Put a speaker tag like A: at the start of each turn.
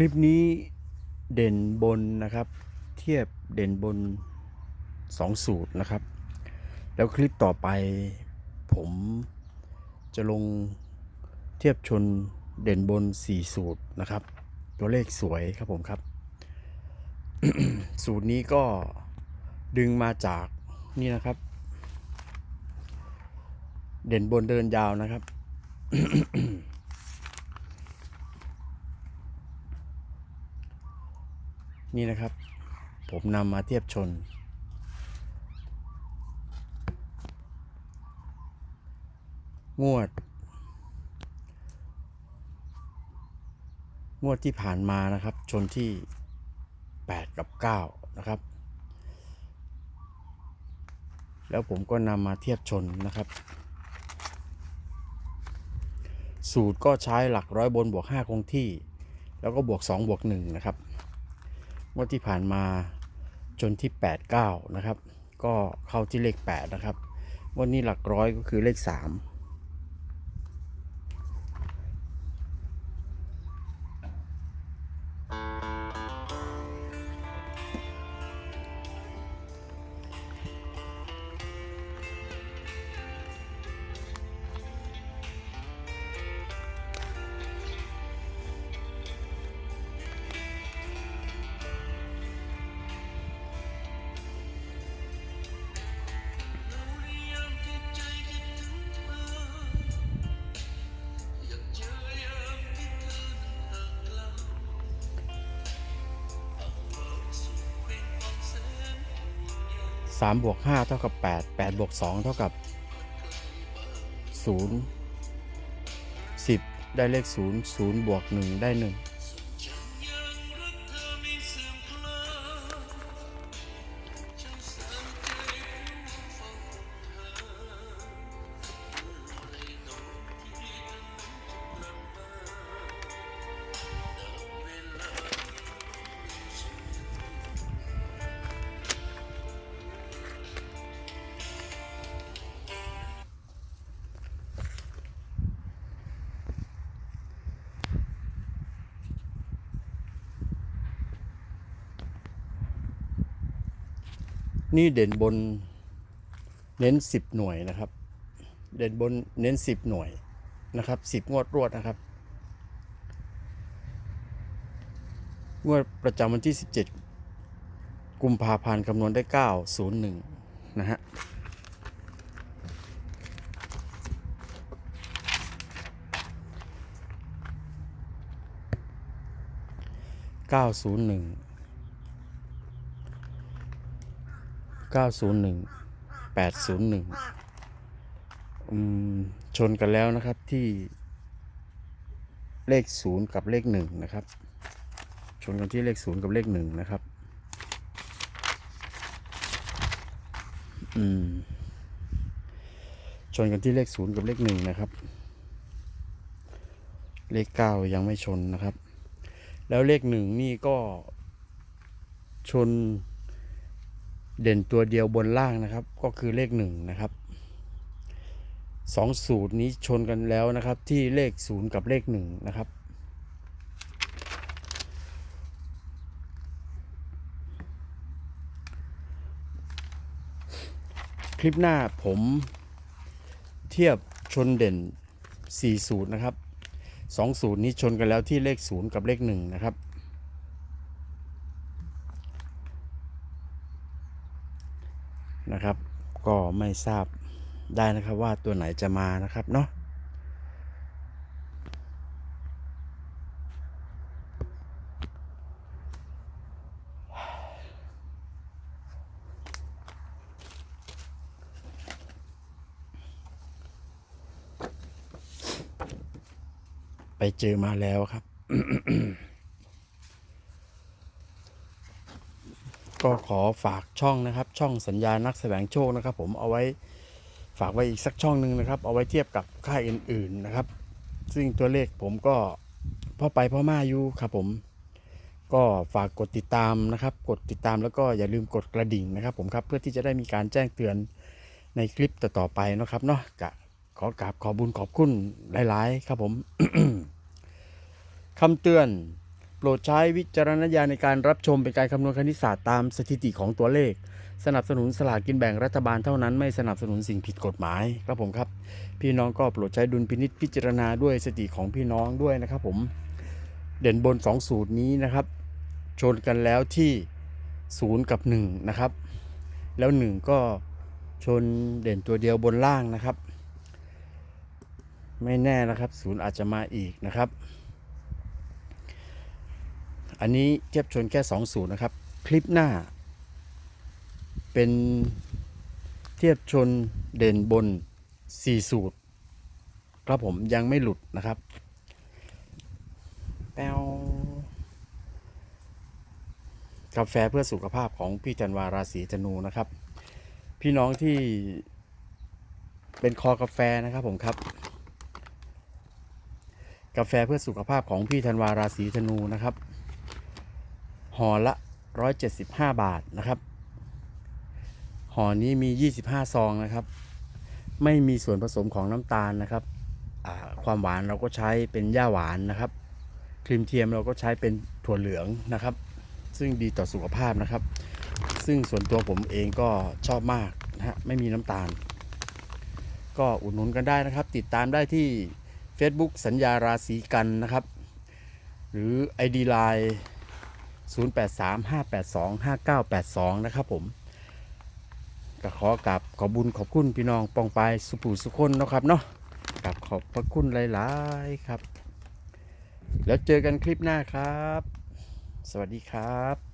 A: ลิปนี้เด่นบนนะครับ เทียบเด่นบน 2 สูตรนะครับ แล้วคลิปต่อไปผมจะลงเทียบชนเด่นบน 4 สูตรนะครับ ตัวเลขสวยครับผมครับ สูตรนี้ก็ดึงมาจากนี่นะครับ เด่นบนเดินยาวนะครับ นี่นะครับ ผมนำมาเทียบชน งวด งวดที่ผ่านมานะครับ ชนที่ 8 กับ 9 นะครับ แล้วผมก็นำมาเทียบชนนะครับ สูตรก็ใช้หลักร้อยบนบวก 5 คงที่ แล้วก็บวก 2 บวก 1 นะครับ งวดที่ผ่านมาจนที่ 8 9 นะครับ ก็เข้าที่เลข 8 นะครับ วันนี้หลักร้อยก็คือเลข 3 3บวก5เท่ากับ 8 8บวก2เท่ากับ 0 10 ได้เลข 0 0บวก1ได้ 1 นี่เด่นบนเน้น 10 หน่วยนะครับ เด่นบนเน้น 10 หน่วยนะครับ 10 งวดรวดนะครับ งวดประจำวันที่ 17 กุมภาพันธ์คำนวณได้ 901 นะฮะ901 901 801อืมชนกันแล้วนะครับที่เลข 0 กับเลข 1 นะครับ ชนกันที่เลข 0 กับเลข 1 นะครับ อืม ชนกันที่เลข 0 กับเลข 1 นะครับ เลข 9 ยังไม่ชนนะครับ แล้วเลข 1 นี่ก็ชน เด่นตัวเดียวบนล่างนะครับ ก็คือเลขหนึ่งนะครับสองสูตรนี้ชนกันแล้วนะครับ ที่เลขศูนย์กับเลขหนึ่งนะครับคลิปหน้าผมเทียบชนเด่น 4 สูตรนะครับ 2 สูตรนี้ชนกันแล้วที่เลข 0 กับเลข 1 นะครับ นะครับ ก็ไม่ทราบได้นะครับว่าตัวไหนจะมานะครับเนาะไปเจอมาแล้วครับ ก็ขอฝากช่องนะครับ ช่องสัญญานักแสวงโชคนะครับ ผมเอาไว้ฝากไว้อีกสักช่องหนึ่งนะครับ เอาไว้เทียบกับค่ายอื่น ๆนะครับ ซึ่งตัวเลขผมก็พ่อไปพ่อมาอยู่ครับผมก็ฝากกดติดตามนะครับ กดติดตามแล้วก็อย่าลืมกดกระดิ่งนะครับ ผมครับเพื่อที่จะได้มีการแจ้งเตือนในคลิปต่อๆไปนะครับเนาะกะขอกราบขอบุญขอบคุณหลาย ๆ ครับผมคำเตือน โปรดใช้วิจารณญาณในการรับชมเป็นการคำนวณคณิตศาสตร์ตามสถิติของตัวเลข สนับสนุนสลากกินแบ่งรัฐบาลเท่านั้นไม่สนับสนุนสิ่งผิดกฎหมายครับผมครับ พี่น้องก็โปรดใช้ดุลพินิษพิจารณาด้วยสติของพี่น้องด้วยนะครับผมเด่นบน 2 สูตรนี้นะครับ ชนกันแล้วที่ 0 กับ 1 นะครับ แล้ว 1 ก็ชนเด่นตัวเดียวบนล่างนะครับ ไม่แน่นะครับศูนย์อาจจะมาอีกนะครับ อันนี้เทียบชนแค่2ศูนย์นะครับ คลิปหน้า เป็นเทียบชนเด่นบน 4 สูตร ครับผมยังไม่หลุดนะครับแป้วกาแฟเพื่อสุขภาพของพี่จันวาราศีธนูนะครับ พี่น้องที่เป็นคอกาแฟนะครับผมครับ กาแฟเพื่อสุขภาพของพี่ธันวาราศีธนูนะครับ ห่อละ 175 บาทนะครับห่อนี้มี 25 ซองนะครับ ไม่มีส่วนผสมของน้ำตาลนะครับ ความหวานเราก็ใช้เป็นหญ้าหวานนะครับ ครีมเทียมเราก็ใช้เป็นถั่วเหลืองนะครับ ซึ่งดีต่อสุขภาพนะครับ ซึ่งส่วนตัวผมเองก็ชอบมากนะฮะไม่มีน้ำตาล ก็อุดหนุนกันได้นะครับ ติดตามได้ที่ Facebook สัญญาราศีกันนะครับ หรือ ID Line 0835825982 นะครับผมก็ขอกับขอบุญขอบคุณพี่น้องปองปายสุภูสุคนนะครับเนาะกับขอบพระคุณหลายๆครับ แล้วเจอกันคลิปหน้าครับ สวัสดีครับ